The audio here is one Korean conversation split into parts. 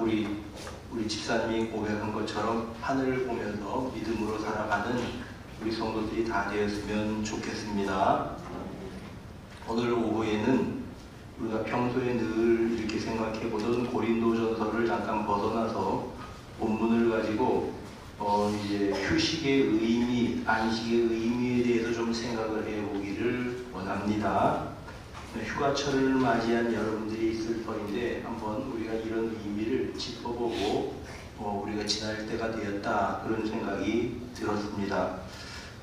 우리 우리 집사님이 고백한 것처럼 하늘을 보면서 믿음으로 살아가는 우리 성도들이 다 되었으면 좋겠습니다. 오늘 오후에는 우리가 평소에 늘 이렇게 생각해 보던 고린도전서를 잠깐 벗어나서 본문을 가지고 어 이제 휴식의 의미, 안식의 의미에 대해서 좀 생각을 해 보기를 원합니다. 휴가철을 맞이한 여러분들이 있을 터인데 한번 우리가 이런 의미를 짚어보고 어, 우리가 지날 때가 되었다 그런 생각이 들었습니다.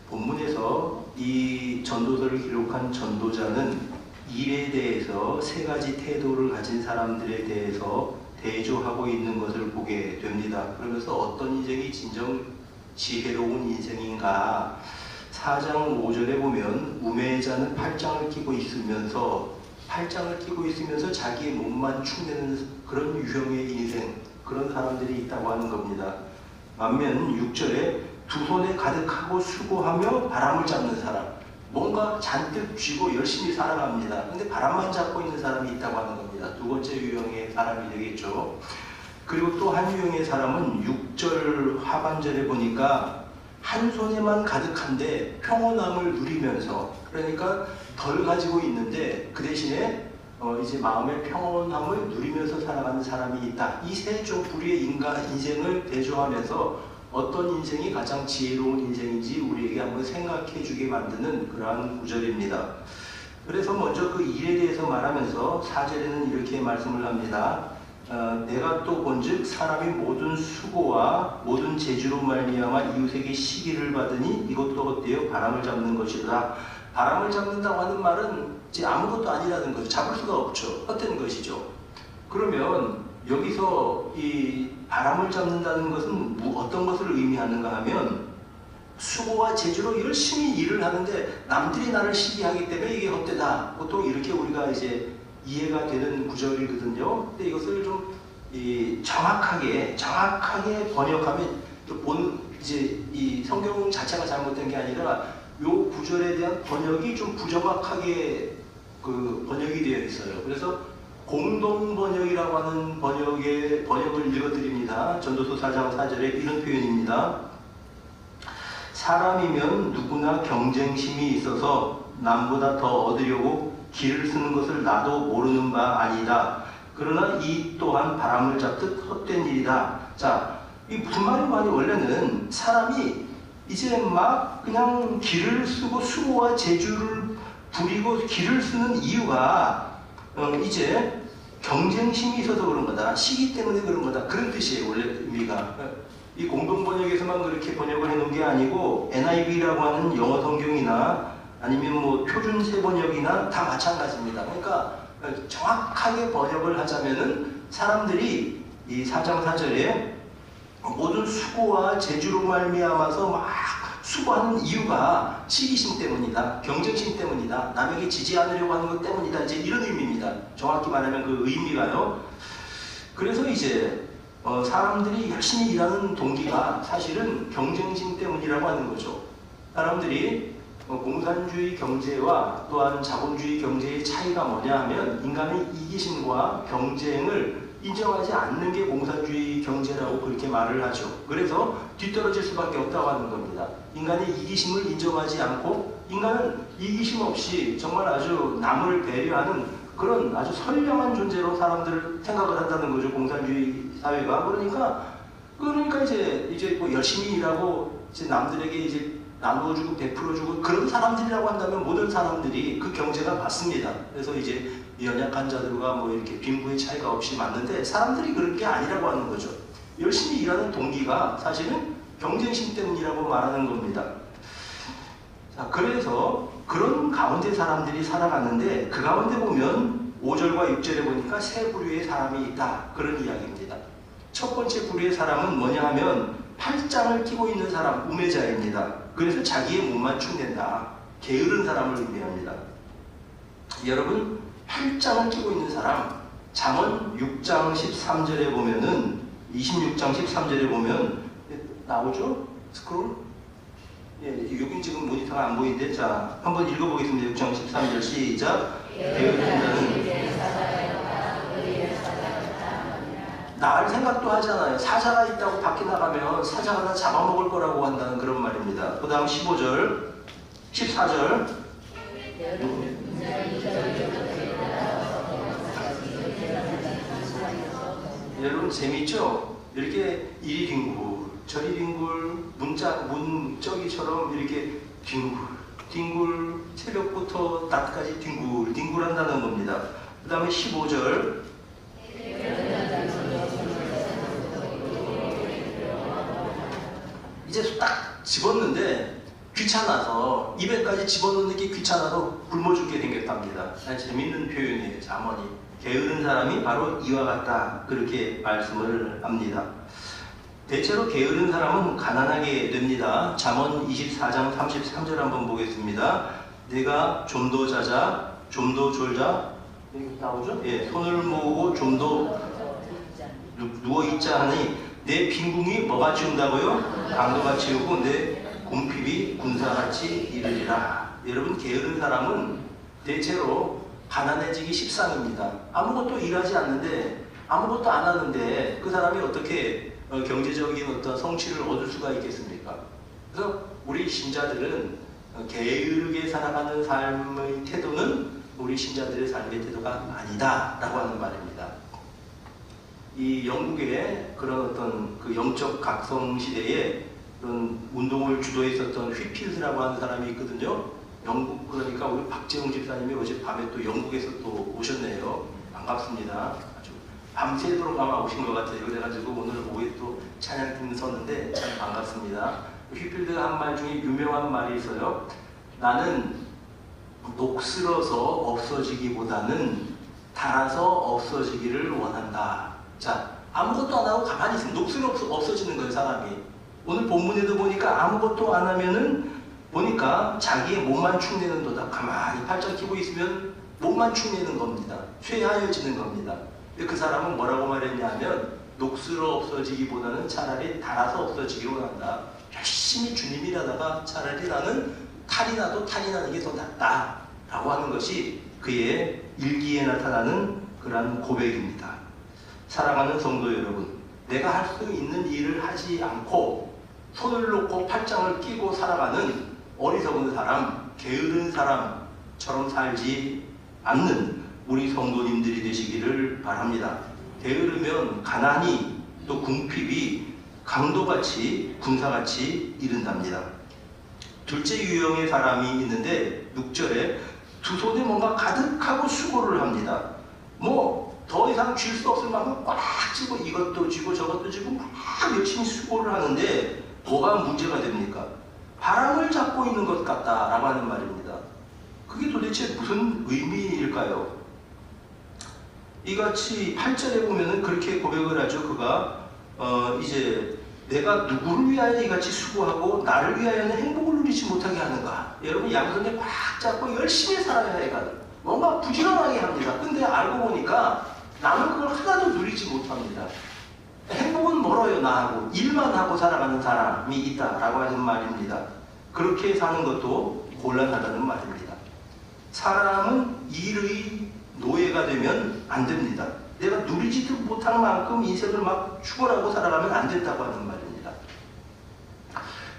본문에서 이 전도서를 기록한 전도자는 일에 대해서 세 가지 태도를 가진 사람들에 대해서 대조하고 있는 것을 보게 됩니다. 그러면서 어떤 인생이 진정 지혜로운 인생인가 4장 5절에 보면 우매자는 팔짱을 끼고 있으면서 팔짱을 끼고 있으면서 자기의 몸만 축내는 그런 유형의 인생 그런 사람들이 있다고 하는 겁니다. 반면 6절에 두 손에 가득하고 수고하며 바람을 잡는 사람 뭔가 잔뜩 쥐고 열심히 살아갑니다. 근데 바람만 잡고 있는 사람이 있다고 하는 겁니다. 두 번째 유형의 사람이 되겠죠. 그리고 또 한 유형의 사람은 6절 하반절에 보니까 한 손에만 가득한데 평온함을 누리면서 그러니까 덜 가지고 있는데 그 대신에 어 이제 마음의 평온함을 누리면서 살아가는 사람이 있다. 이세종 부류의 인간 인생을 대조하면서 어떤 인생이 가장 지혜로운 인생인지 우리에게 한번 생각해 주게 만드는 그러한 구절입니다. 그래서 먼저 그 일에 대해서 말하면서 사절에는 이렇게 말씀을 합니다. 어, 내가 또 본즉 사람이 모든 수고와 모든 재주로 말미암아 이웃에게 시기를 받으니 이것도 어때요? 바람을 잡는 것이다. 바람을 잡는다고 하는 말은 아무것도 아니라는 거죠. 잡을 수가 없죠. 헛된 것이죠. 그러면 여기서 이 바람을 잡는다는 것은 뭐 어떤 것을 의미하는가 하면 수고와 재주로 열심히 일을 하는데 남들이 나를 시기하기 때문에 이게 헛되다. 보통 이렇게 우리가 이제 이해가 되는 구절이거든요. 근데 이것을 좀이 정확하게 정확하게 번역하면 본 이제 이 성경 자체가 잘못된 게 아니라 요 구절에 대한 번역이 좀 부정확하게 그 번역이 되어 있어요. 그래서 공동 번역이라고 하는 번역의 번역을 읽어드립니다. 전도서 4장 4절에 이런 표현입니다. 사람이면 누구나 경쟁심이 있어서 남보다 더 얻으려고 길을 쓰는 것을 나도 모르는 바 아니다. 그러나 이 또한 바람을 잡듯 헛된 일이다. 자, 이 무슨 말인가 하니 원래는 사람이 이제 막 그냥 길을 쓰고 수고와 재주를 부리고 길을 쓰는 이유가 어, 이제 경쟁심이 있어서 그런 거다. 시기 때문에 그런 거다. 그런 뜻이에요. 원래 의미가. 이 공동 번역에서만 그렇게 번역을 해놓은 게 아니고 NIV라고 하는 영어 성경이나 아니면 뭐 표준 세번역이나 다 마찬가지입니다. 그러니까 정확하게 번역을 하자면은 사람들이 이 4장 4절에 모든 수고와 재주로 말미암아서 막 수고하는 이유가 시기심 때문이다, 경쟁심 때문이다, 남에게 지지 않으려고 하는 것 때문이다. 이제 이런 의미입니다. 정확히 말하면 그 의미가요. 그래서 이제 어, 사람들이 열심히 일하는 동기가 사실은 경쟁심 때문이라고 하는 거죠. 사람들이 어, 공산주의 경제와 또한 자본주의 경제의 차이가 뭐냐 하면 인간의 이기심과 경쟁을 인정하지 않는 게 공산주의 경제라고 그렇게 말을 하죠. 그래서 뒤떨어질 수밖에 없다고 하는 겁니다. 인간의 이기심을 인정하지 않고 인간은 이기심 없이 정말 아주 남을 배려하는 그런 아주 선량한 존재로 사람들을 생각을 한다는 거죠. 공산주의 사회가. 그러니까 그러니까 이제 이제 뭐 열심히 일하고 이제 남들에게 이제 나누어주고 베풀어주고 그런 사람들이라고 한다면 모든 사람들이 그 경제가 맞습니다. 그래서 이제 연약한 자들과 뭐 이렇게 빈부의 차이가 없이 맞는데 사람들이 그런 게 아니라고 하는 거죠. 열심히 일하는 동기가 사실은 경쟁심 때문이라고 말하는 겁니다. 자, 그래서 그런 가운데 사람들이 살아가는데 그 가운데 보면 5절과 6절에 보니까 세 부류의 사람이 있다. 그런 이야기입니다. 첫 번째 부류의 사람은 뭐냐 하면 팔짱을 끼고 있는 사람, 우매자입니다. 그래서 자기의 몸만 축낸다. 게으른 사람을 의미합니다. 여러분, 팔짱을 끼고 있는 사람, 잠언 6장 13절에 보면은 26장 13절에 보면 나오죠? 스크롤? 예, 여긴 지금 모니터가 안 보이는데 자, 한번 읽어보겠습니다. 6장 13절 시작. 게으른 자는 나갈 생각도 하잖아요. 사자가 있다고 밖에 나가면 사자가 다 잡아먹을 거라고 한다는 그런 말입니다. 그 다음 15절, 14절. 여러분 재밌죠? 이렇게 이리 뒹굴, 저리 뒹굴, 문자, 문저기처럼 이렇게 뒹굴, 뒹굴, 새벽부터 낮까지 뒹굴, 뒹굴한다는 겁니다. 그 다음에 15절. 이제 딱 집었는데 귀찮아서 입에까지 집어넣는 게 귀찮아서 굶어 죽게 생겼답니다. 재밌는 표현이에요. 자문이 게으른 사람이 바로 이와 같다 그렇게 말씀을 합니다. 대체로 게으른 사람은 가난하게 됩니다. 잠언 24장 33절 한번 보겠습니다. 내가 좀 더 자자, 좀 더 졸자, 여기 나오죠? 예, 손을 모으고 좀 더 누워 있자 하니 내 빈궁이 뭐가 치운다고요? 강도가 치우고 내 곰핍이 군사같이 이르리라. 여러분 게으른 사람은 대체로 가난해지기 십상입니다. 아무것도 일하지 않는데 아무것도 안 하는데 그 사람이 어떻게 어, 경제적인 어떤 성취를 얻을 수가 있겠습니까? 그래서 우리 신자들은 어, 게으르게 살아가는 삶의 태도는 우리 신자들의 삶의 태도가 아니다라고 하는 말입니다. 이 영국의 그런 어떤 그 영적 각성 시대에 그런 운동을 주도했었던 휘필드라고 하는 사람이 있거든요. 영국 그러니까 우리 박재홍 집사님이 어제 밤에 또 영국에서 또 오셨네요. 반갑습니다. 아주 밤새도록 아마 오신 것 같아요. 그래가지고 오늘 오후에 또 찬양팀 섰는데 참 반갑습니다. 휘필드가 한말 중에 유명한 말이 있어요. 나는 녹슬어서 없어지기보다는 달아서 없어지기를 원한다. 자, 아무것도 안 하고 가만히 있으면 녹슬어 없어지는 거예요, 사람이. 오늘 본문에도 보니까 아무것도 안 하면은 보니까 자기의 몸만 축내는 도다. 가만히 팔짱 끼고 있으면 몸만 축내는 겁니다. 쇠하여지는 겁니다. 근데 그 사람은 뭐라고 말했냐면 녹슬어 없어지기보다는 차라리 달아서 없어지기로 한다. 열심히 주님 일하다가 차라리 나는 탈이 나도 탈이 나는 게 더 낫다. 라고 하는 것이 그의 일기에 나타나는 그러한 고백입니다. 사랑하는 성도 여러분, 내가 할 수 있는 일을 하지 않고 손을 놓고 팔짱을 끼고 살아가는 어리석은 사람, 게으른 사람처럼 살지 않는 우리 성도님들이 되시기를 바랍니다. 게으르면 가난이 또 궁핍이 강도같이 군사같이 이른답니다. 둘째 유형의 사람이 있는데 6절에 두 손에 뭔가 가득하고 수고를 합니다. 뭐 더 이상 쥘 수 없을 만큼 꽉 쥐고 이것도 쥐고 저것도 쥐고 막 열심히 수고를 하는데 뭐가 문제가 됩니까? 바람을 잡고 있는 것 같다라고 하는 말입니다. 그게 도대체 무슨 의미일까요? 이같이 8절에 보면은 그렇게 고백을 하죠. 그가 어 이제 내가 누구를 위하여 이같이 수고하고 나를 위하여는 행복을 누리지 못하게 하는가? 여러분 양손에 꽉 잡고 열심히 살아야 해가 뭔가 부지런하게 합니다. 근데 알고 보니까 나는 그걸 하나도 누리지 못합니다. 행복은 멀어요 나하고 일만 하고 살아가는 사람이 있다라고 하는 말입니다. 그렇게 사는 것도 곤란하다는 말입니다. 사람은 일의 노예가 되면 안 됩니다. 내가 누리지도 못할 만큼 인생을 막 죽어라고 살아가면 안 된다고 하는 말입니다.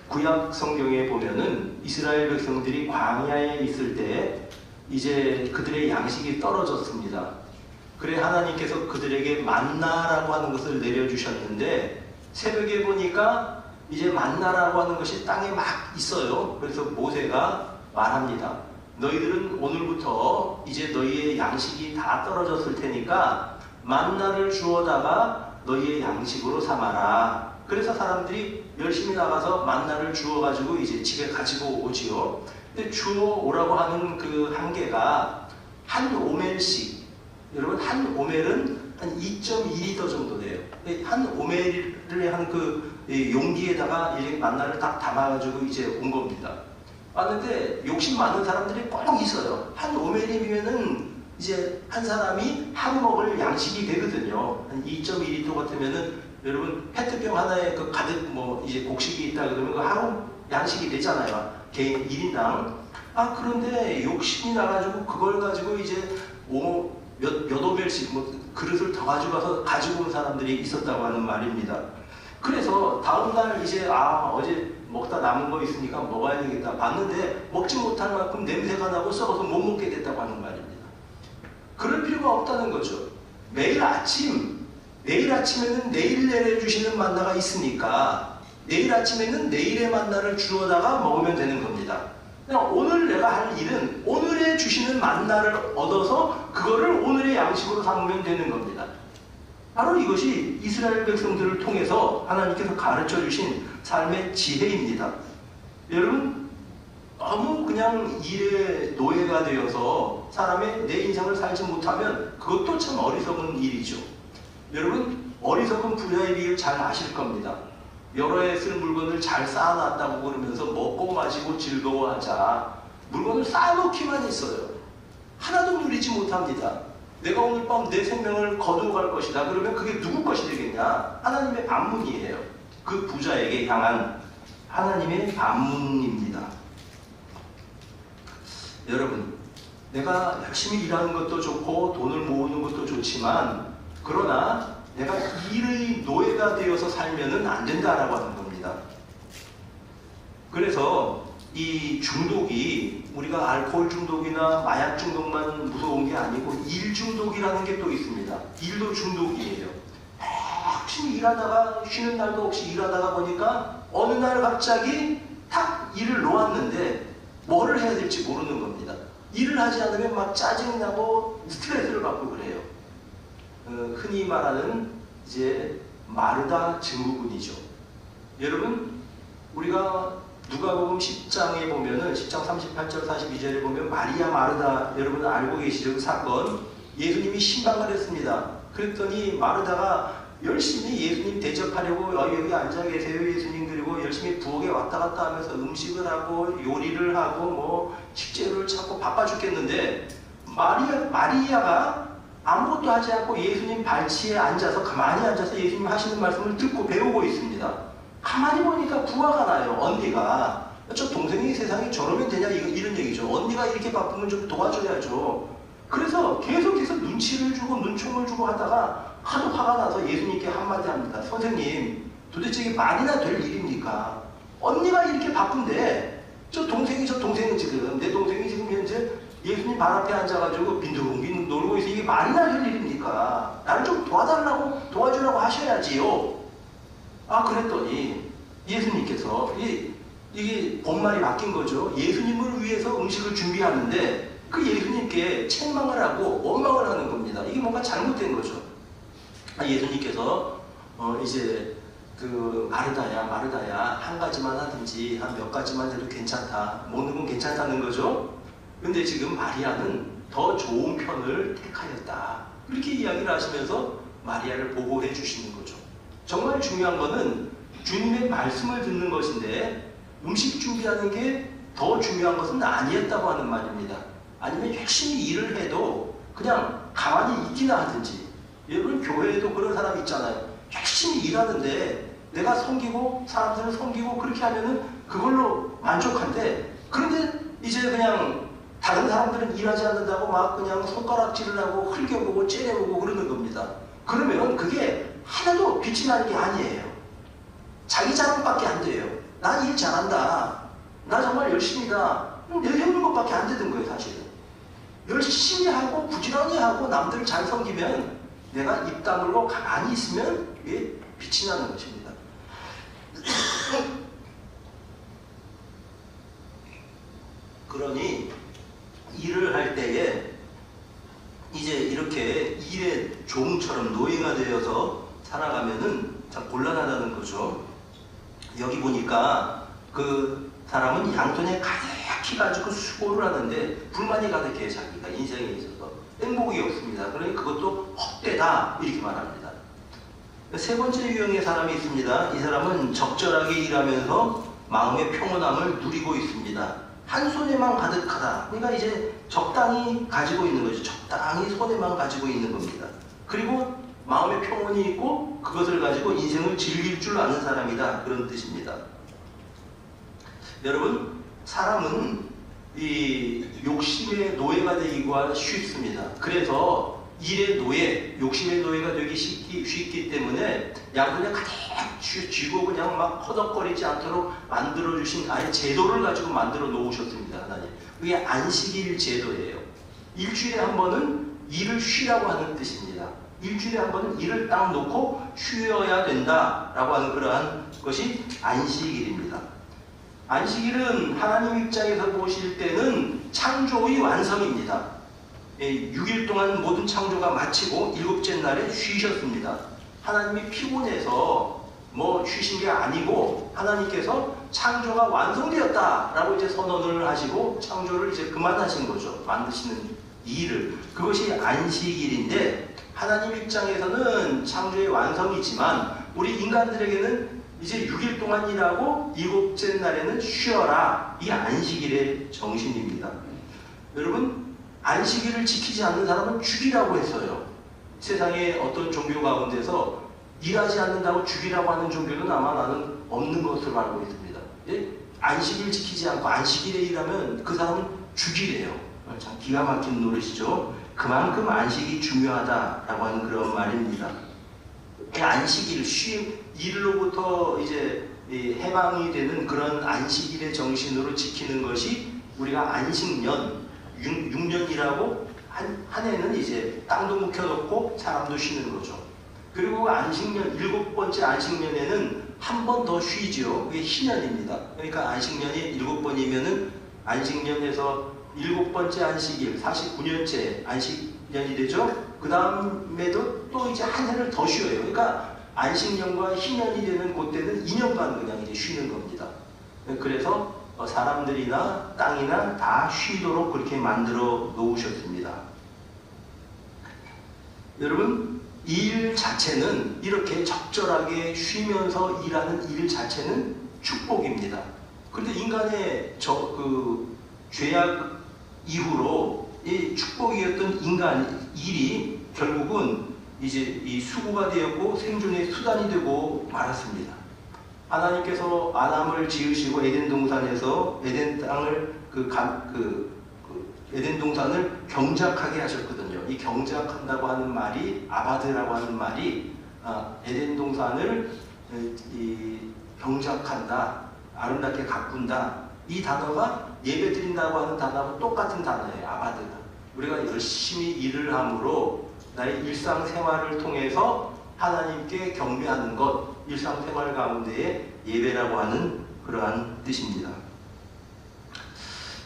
구약 성경에 보면은 이스라엘 백성들이 광야에 있을 때 이제 그들의 양식이 떨어졌습니다. 그래 하나님께서 그들에게 만나라고 하는 것을 내려주셨는데 새벽에 보니까 이제 만나라고 하는 것이 땅에 막 있어요. 그래서 모세가 말합니다. 너희들은 오늘부터 이제 너희의 양식이 다 떨어졌을 테니까 만나를 주어다가 너희의 양식으로 삼아라. 그래서 사람들이 열심히 나가서 만나를 주어가지고 이제 집에 가지고 오지요. 근데 주어 오라고 하는 그 한계가 한 오멜씩 여러분 한 오멜은 한 2.2리터 정도 돼요. 한 오멜을 한 그 용기에다가 만나를 딱 담아가지고 이제 온 겁니다. 왔는데 욕심 많은 사람들이 꼭 있어요. 한 오멜이면은 이제 한 사람이 하루 먹을 양식이 되거든요. 한 2.2리터 같으면은 여러분 페트병 하나에 그 가득 뭐 이제 곡식이 있다 그러면 그 하루 양식이 되잖아요. 개인 1인당. 아 그런데 욕심이 나가지고 그걸 가지고 이제 오, 몇, 몇 오멜씩 뭐 그릇을 더 가져가서 가지고 온 사람들이 있었다고 하는 말입니다. 그래서 다음날 이제 아 어제 먹다 남은 거 있으니까 먹어야 되겠다 봤는데 먹지 못할 만큼 냄새가 나고 썩어서 못 먹게 됐다고 하는 말입니다. 그럴 필요가 없다는 거죠. 매일 아침 내일 아침에는 내일 내려주시는 만나가 있으니까 내일 아침에는 내일의 만나를 주어다가 먹으면 되는 겁니다. 그냥 오늘 내가 할 일은 오늘에 주시는 만나를 얻어서 그거를 오늘의 양식으로 삼으면 되는 겁니다. 바로 이것이 이스라엘 백성들을 통해서 하나님께서 가르쳐 주신 삶의 지혜입니다. 여러분, 너무 그냥 일의 노예가 되어서 사람의 내 인생을 살지 못하면 그것도 참 어리석은 일이죠. 여러분, 어리석은 부자의 비유 잘 아실 겁니다. 여러 해 쓸 물건을 잘 쌓아놨다고 그러면서 먹고 마시고 즐거워하자. 물건을 쌓아놓기만 있어요. 하나도 누리지 못합니다. 내가 오늘 밤 내 생명을 거두어 갈 것이다. 그러면 그게 누구 것이 되겠냐? 하나님의 반문이에요. 그 부자에게 향한 하나님의 반문입니다. 여러분, 내가 열심히 일하는 것도 좋고 돈을 모으는 것도 좋지만 그러나 내가 일의 노예가 되어서 살면은 안 된다라고 하는 겁니다. 그래서 이 중독이 우리가 알코올 중독이나 마약 중독만 무서운 게 아니고 일 중독이라는 게 또 있습니다. 일도 중독이에요. 열심히 일하다가 쉬는 날도 없이 일하다가 보니까 어느 날 갑자기 탁 일을 놓았는데 뭐를 해야 될지 모르는 겁니다. 일을 하지 않으면 막 짜증이 나고 스트레스를 받고 그래요. 어, 흔히 말하는 이제 마르다 증후군이죠. 여러분 우리가 누가복음 10장에 보면은 10장 38절 42절에 보면 마리아 마르다 여러분 알고 계시죠 그 사건 예수님이 신방을 했습니다. 그랬더니 마르다가 열심히 예수님 대접하려고 어, 여기 앉아 계세요 예수님 그리고 열심히 부엌에 왔다 갔다 하면서 음식을 하고 요리를 하고 뭐 식재료를 찾고 바빠 죽겠는데 마리아 마리아가 아무것도 하지 않고 예수님 발치에 앉아서 가만히 앉아서 예수님 하시는 말씀을 듣고 배우고 있습니다. 가만히 보니까 부화가 나요. 언니가 저 동생이 세상에 저러면 되냐 이런 얘기죠. 언니가 이렇게 바쁘면 좀 도와줘야죠. 그래서 계속해서 눈치를 주고 눈총을 주고 하다가 하도 화가 나서 예수님께 한마디 합니다. 선생님, 도대체 이게 말이나 될 일입니까? 언니가 이렇게 바쁜데 저 동생이 저 동생은 지금 내 동생이 지금 현재 예수님 발 앞에 앉아가지고 빈둥빈둥 놀고 있어 이게 말이나 될 일입니까? 나를 좀 도와달라고 도와주라고 하셔야지요. 아 그랬더니 예수님께서 이, 이게 본말이 바뀐 거죠. 예수님을 위해서 음식을 준비하는데 그 예수님께 책망을 하고 원망을 하는 겁니다. 이게 뭔가 잘못된 거죠. 아, 예수님께서 어, 이제 그 마르다야 마르다야 한 가지만 하든지 한 몇 가지만 해도 괜찮다. 먹는 건 괜찮다는 거죠. 근데 지금 마리아는 더 좋은 편을 택하였다. 이렇게 이야기를 하시면서 마리아를 보고해 주시는 거죠. 정말 중요한 거는 주님의 말씀을 듣는 것인데 음식 준비하는 게 더 중요한 것은 아니었다고 하는 말입니다. 아니면 열심히 일을 해도 그냥 가만히 있기나 하든지 여러분 교회에도 그런 사람 있잖아요. 열심히 일하는데 내가 섬기고 사람들을 섬기고 그렇게 하면은 그걸로 만족한데 그런데 이제 그냥 다른 사람들은 일하지 않는다고 막 그냥 손가락질을 하고 흘겨보고 째려보고 그러는 겁니다. 그러면 그게 하나도 빛이 나는 게 아니에요. 자기 자랑밖에 안 돼요. 나일 잘한다. 나 정말 열심히다. 내세우는 것밖에 안 되는 거예요, 사실은. 열심히 하고 부지런히 하고 남들을 잘 섬기면 내가 입 다물고 가만히 있으면 이게 빛이 나는 것입니다. 그러니 일을 할 때에 이제 이렇게 일의 종처럼 노예가 되어서 살아가면은 참 곤란하다는 거죠. 여기 보니까 그 사람은 양손에 가득히 가지고 수고를 하는데 불만이 가득해 자기가 인생에 있어서 행복이 없습니다. 그러니 그것도 헛되다 이렇게 말합니다. 세 번째 유형의 사람이 있습니다. 이 사람은 적절하게 일하면서 마음의 평온함을 누리고 있습니다. 한 손에만 가득하다. 그러니까 이제 적당히 가지고 있는 거죠. 적당히 손에만 가지고 있는 겁니다. 그리고 마음의 평온이 있고 그것을 가지고 인생을 즐길 줄 아는 사람이다. 그런 뜻입니다. 여러분, 사람은 이 욕심의 노예가 되기가 쉽습니다. 그래서 일의 노예, 욕심의 노예가 되기 쉽기, 쉽기 때문에 양분에 가득 쥐- 쥐고 그냥 막 허덕거리지 않도록 만들어 주신 아예 제도를 가지고 만들어 놓으셨습니다 하나님. 그게 안식일 제도예요. 일주일에 한 번은 일을 쉬라고 하는 뜻입니다. 일주일에 한 번은 일을 딱 놓고 쉬어야 된다라고 하는 그러한 것이 안식일입니다. 안식일은 하나님 입장에서 보실 때는 창조의 완성입니다. 6일 동안 모든 창조가 마치고 일곱째 날에 쉬셨습니다. 하나님이 피곤해서 뭐 쉬신 게 아니고 하나님께서 창조가 완성되었다라고 이제 선언을 하시고 창조를 이제 그만하신 거죠. 만드시는 일을. 그것이 안식일인데 하나님 입장에서는 창조의 완성이지만 우리 인간들에게는 이제 6일 동안 일하고 일곱째 날에는 쉬어라. 이 안식일의 정신입니다. 여러분 안식일을 지키지 않는 사람은 죽이라고 했어요. 세상의 어떤 종교 가운데서 일하지 않는다고 죽이라고 하는 종교는 아마 나는 없는 것으로 알고 있습니다. 예? 안식일 지키지 않고 안식일에 일하면 그 사람은 죽이래요. 참 기가 막힌 노릇이죠. 그만큼 안식이 중요하다라고 하는 그런 말입니다. 이 안식일, 쉼, 일로부터 이제 이 해방이 되는 그런 안식일의 정신으로 지키는 것이 우리가 안식년, 6, 6년이라고 한, 한 해는 이제 땅도 묵혀놓고 사람도 쉬는 거죠. 그리고 안식년, 일곱 번째 안식년에는 한 번 더 쉬지요. 그게 희년입니다. 그러니까 안식년이 일곱 번이면은 안식년에서 일곱 번째 안식일, 49년째 안식년이 되죠. 그 다음에도 또 이제 한 해를 더 쉬어요. 그러니까 안식년과 희년이 되는 그때는 2년간 그냥 이제 쉬는 겁니다. 그래서 어, 사람들이나 땅이나 다 쉬도록 그렇게 만들어 놓으셨습니다. 여러분, 일 자체는 이렇게 적절하게 쉬면서 일하는 일 자체는 축복입니다. 그런데 인간의 저, 그, 죄악 이후로 이 축복이었던 인간 일이 결국은 이제 이 수고가 되었고 생존의 수단이 되고 말았습니다. 하나님께서 아담을 지으시고 에덴 동산에서 에덴 땅을 그, 가, 그, 그 에덴 동산을 경작하게 하셨거든요. 이 경작한다고 하는 말이 아바드라고 하는 말이 아, 에덴 동산을 이, 경작한다, 아름답게 가꾼다. 이 단어가 예배 드린다고 하는 단어하고 똑같은 단어예요. 아바드가. 우리가 열심히 일을 함으로 나의 일상생활을 통해서 하나님께 경배하는 것, 일상생활 가운데에 예배라고 하는 그러한 뜻입니다.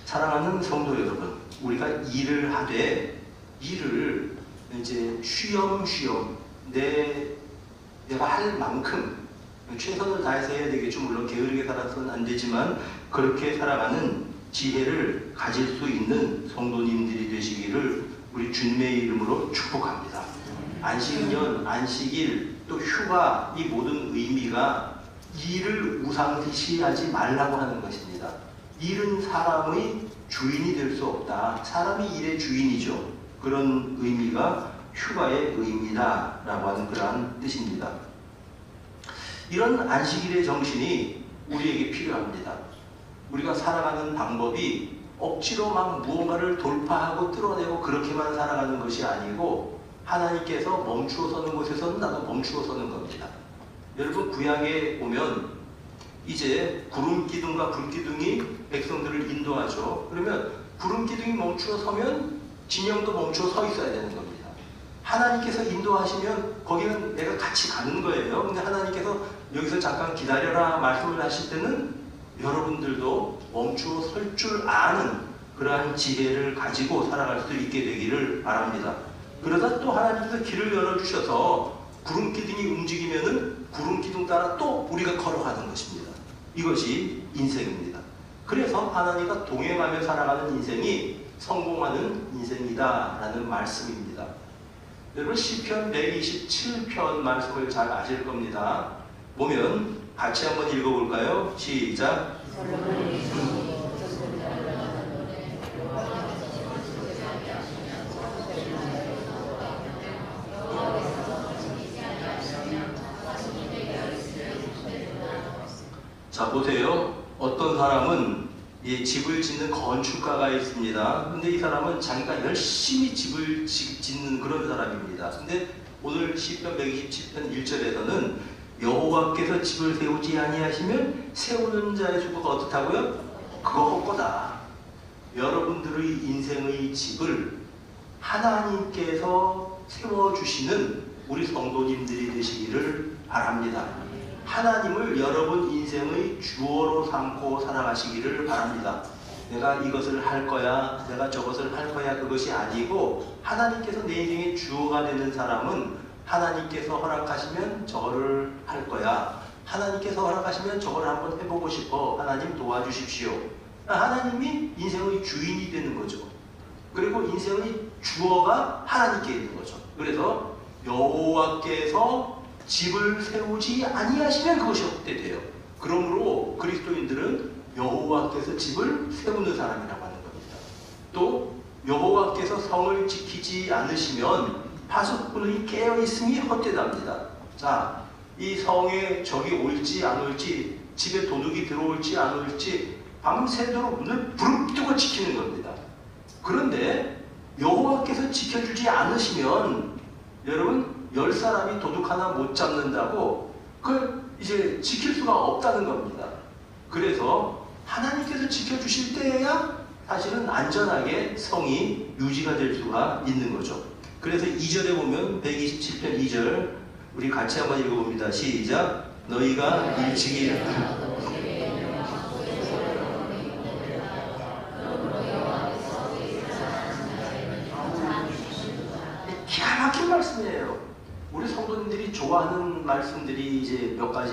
사랑하는 성도 여러분, 우리가 일을 하되 일을 이제 쉬엄쉬엄 내 내가 할 만큼 최선을 다해서 해야 되겠죠. 물론 게으르게 살아서는 안 되지만 그렇게 살아가는 지혜를 가질 수 있는 성도님들이 되시기를 우리 주님의 이름으로 축복합니다. 안식년, 안식일, 또 휴가 이 모든 의미가 일을 우상시하지 말라고 하는 것입니다. 일은 사람의 주인이 될 수 없다. 사람이 일의 주인이죠. 그런 의미가 휴가의 의미다 라고 하는 그러한 뜻입니다. 이런 안식일의 정신이 우리에게 필요합니다. 우리가 살아가는 방법이 억지로 막 무언가를 돌파하고 뚫어내고 그렇게만 살아가는 것이 아니고 하나님께서 멈추어 서는 곳에서는 나도 멈추어 서는 겁니다. 여러분 구약에 보면 이제 구름 기둥과 불 기둥이 백성들을 인도하죠. 그러면 구름 기둥이 멈추어 서면 진영도 멈추어 서 있어야 되는 겁니다. 하나님께서 인도하시면 거기는 내가 같이 가는 거예요. 근데 하나님께서 여기서 잠깐 기다려라 말씀을 하실 때는 여러분들도 멈추어 설 줄 아는 그러한 지혜를 가지고 살아갈 수 있게 되기를 바랍니다. 그러다 또 하나님께서 길을 열어주셔서 구름 기둥이 움직이면은 구름 기둥 따라 또 우리가 걸어가는 것입니다. 이것이 인생입니다. 그래서 하나님과 동행하며 살아가는 인생이 성공하는 인생이다라는 말씀입니다. 여러분 시편 127편 말씀을 잘 아실 겁니다. 보면 같이 한번 읽어볼까요? 시작. 자 보세요. 어떤 사람은 이 집을 짓는 건축가가 있습니다. 근데 이 사람은 자기가 열심히 집을 지- 짓는 그런 사람입니다. 근데 오늘 시편 127편 1절에서는 여호와께서 집을 세우지 아니하시면 세우는 자의 수고가 어떻다고요? 그거 헛거다. 여러분들의 인생의 집을 하나님께서 세워주시는 우리 성도님들이 되시기를 바랍니다. 하나님을 여러분 인생의 주어로 삼고 살아가시기를 바랍니다. 내가 이것을 할 거야, 내가 저것을 할 거야, 그것이 아니고 하나님께서 내 인생의 주어가 되는 사람은 하나님께서 허락하시면 저거를 할 거야. 하나님께서 허락하시면 저걸 한번 해보고 싶어. 하나님 도와주십시오. 하나님이 인생의 주인이 되는 거죠. 그리고 인생의 주어가 하나님께 있는 거죠. 그래서 여호와께서 집을 세우지 아니하시면 그것이 헛되돼요. 그러므로 그리스도인들은 여호와께서 집을 세우는 사람이라고 하는 겁니다. 또 여호와께서 성을 지키지 않으시면 파수꾼이 깨어 있음이 헛되답니다. 자, 이 성에 적이 올지 안 올지 집에 도둑이 들어올지 안 올지 밤새도록 문을 부릅뜨고 지키는 겁니다. 그런데 여호와께서 지켜주지 않으시면 여러분 열 사람이 도둑 하나 못 잡는다고 그 이제 지킬 수가 없다는 겁니다. 그래서 하나님께서 지켜주실 때야 사실은 안전하게 성이 유지가 될 수가 있는 거죠. 그래서 2절에 보면 127편 2절 우리 같이 한번 읽어봅니다. 시작. 너희가 일찍이 기가 막힌 말씀이에요. 우리 성도님들이 좋아하는 말씀들이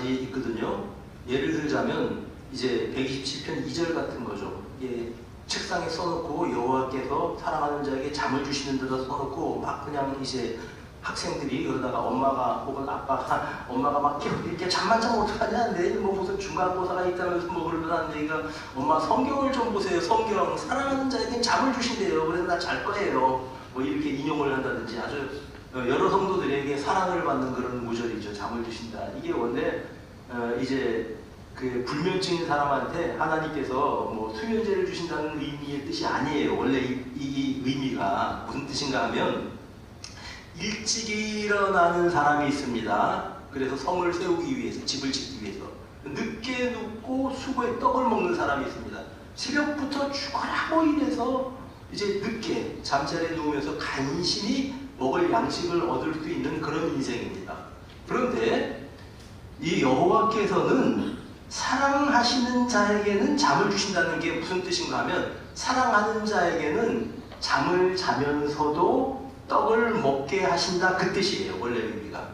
몇 가지 있거든요. 예를 들자면 이제 127편 2절 같은 거죠. 예, 책상에 써놓고 여호와께서 사랑하는 자에게 잠을 주시는 데다 써놓고 막 그냥 이제 학생들이 그러다가 엄마가 혹은 아빠가 엄마가 막 이렇게, 잠만 자면 어떡하냐? 내일 뭐 무슨 중간고사가 있다면서 뭐 그러는데 이가 엄마 성경을 좀 보세요. 성경. 사랑하는 자에게 잠을 주신대요. 그래서 나 잘 거예요. 뭐 이렇게 인용을 한다든지 아주 어, 여러 성도들에게 사랑을 받는 그런 구절이죠. 잠을 주신다. 이게 원래 어, 이제 그 불면증인 사람한테 하나님께서 뭐 수면제를 주신다는 의미의 뜻이 아니에요 원래 이, 이, 이 의미가 무슨 뜻인가 하면 일찍 일어나는 사람이 있습니다. 그래서 성을 세우기 위해서, 집을 짓기 위해서. 늦게 눕고 수고에 떡을 먹는 사람이 있습니다. 새벽부터 죽어라고 인해서 이제 늦게 잠자리에 누우면서 간신히 먹을 양식을 얻을 수 있는 그런 인생입니다. 그런데 이 여호와께서는 사랑하시는 자에게는 잠을 주신다는 게 무슨 뜻인가 하면 사랑하는 자에게는 잠을 자면서도 떡을 먹게 하신다 그 뜻이에요 원래 의미가.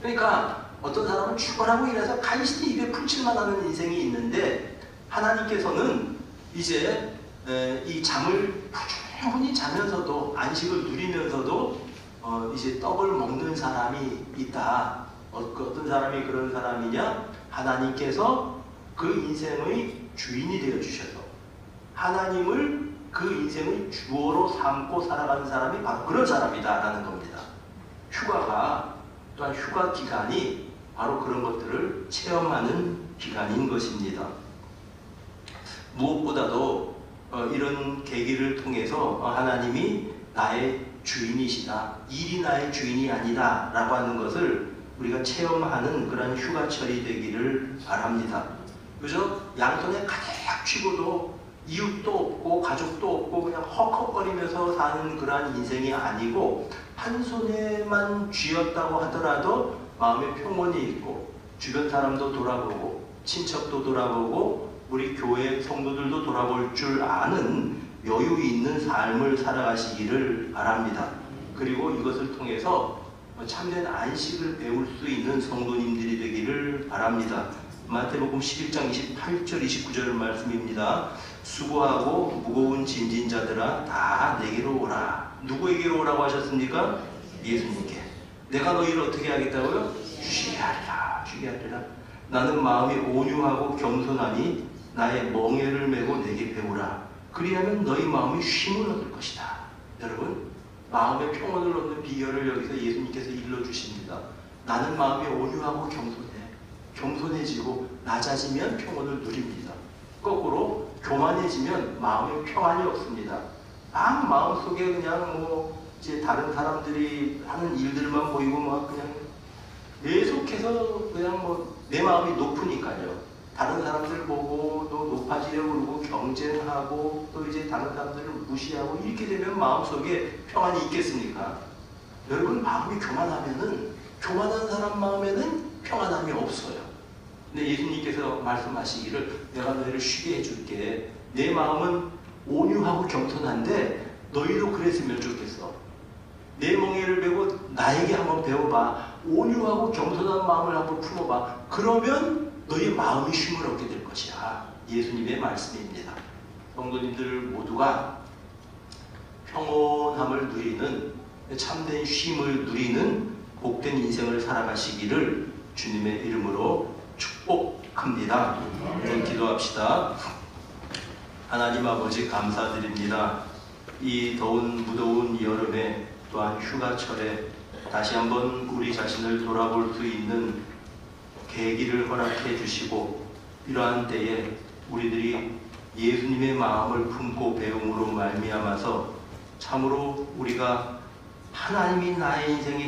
그러니까 어떤 사람은 죽어라고 일해서 간신히 입에 풀칠만 하는 인생이 있는데 하나님께서는 이제 에, 이 잠을 푸짐히 자면서도 안식을 누리면서도 어, 이제 떡을 먹는 사람이 있다 어떤 사람이 그런 사람이냐 하나님께서 그 인생의 주인이 되어 주셔서 하나님을 그 인생의 주어로 삼고 살아가는 사람이 바로 그런 사람이다라는 겁니다. 휴가가 또한 휴가 기간이 바로 그런 것들을 체험하는 기간인 것입니다. 무엇보다도 어, 이런 계기를 통해서 어, 하나님이 나의 주인이시다. 일이 나의 주인이 아니다. 라고 하는 것을 우리가 체험하는 그런 휴가철이 되기를 바랍니다. 그죠? 양손에 가득 쥐고도 이웃도 없고 가족도 없고 그냥 헉헉거리면서 사는 그러한 인생이 아니고 한 손에만 쥐었다고 하더라도 마음에 평온이 있고 주변 사람도 돌아보고 친척도 돌아보고 우리 교회 성도들도 돌아볼 줄 아는 여유 있는 삶을 살아가시기를 바랍니다. 그리고 이것을 통해서 참된 안식을 배울 수 있는 성도님들이 되기를 바랍니다. 마태복음 11장 28절 29절 말씀입니다. 수고하고 무거운 짐진 자들아 다 내게로 오라. 누구에게로 오라고 하셨습니까? 예수님께. 내가 너희를 어떻게 하겠다고요? 쉬게 하리라. 쉬게 하리라. 나는 마음이 온유하고 겸손하니 나의 멍에를 메고 내게 배우라. 그리하면 너희 마음이 쉼을 얻을 것이다. 여러분, 마음의 평온을 얻는 비결을 여기서 예수님께서 일러주십니다. 나는 마음이 온유하고 겸손해. 겸손해지고 낮아지면 평온을 누립니다. 거꾸로 교만해지면 마음에 평안이 없습니다. 막 마음속에 그냥 뭐 이제 다른 사람들이 하는 일들만 보이고 막 그냥 계속해서 그냥 뭐 내 마음이 높으니까요. 다른 사람들 보고 또 높아지려고 그러고 경쟁하고 또 이제 다른 사람들을 무시하고 이렇게 되면 마음속에 평안이 있겠습니까? 여러분 마음이 교만하면은 교만한 사람 마음에는 평안함이 없어요. 근데 예수님께서 말씀하시기를 내가 너희를 쉬게 해줄게. 내 마음은 온유하고 겸손한데 너희도 그랬으면 좋겠어. 내 멍에를 베고 나에게 한번 배워봐. 온유하고 겸손한 마음을 한번 품어봐. 그러면 너희 마음이 쉼을 얻게 될 것이야. 예수님의 말씀입니다. 성도님들 모두가 평온함을 누리는 참된 쉼을 누리는 복된 인생을 살아가시기를 주님의 이름으로 축복합니다. 네, 기도합시다. 하나님 아버지 감사드립니다. 이 더운 무더운 여름에 또한 휴가철에 다시 한번 우리 자신을 돌아볼 수 있는 계기를 허락해 주시고 이러한 때에 우리들이 예수님의 마음을 품고 배움으로 말미암아서 참으로 우리가 하나님이 나의 인생에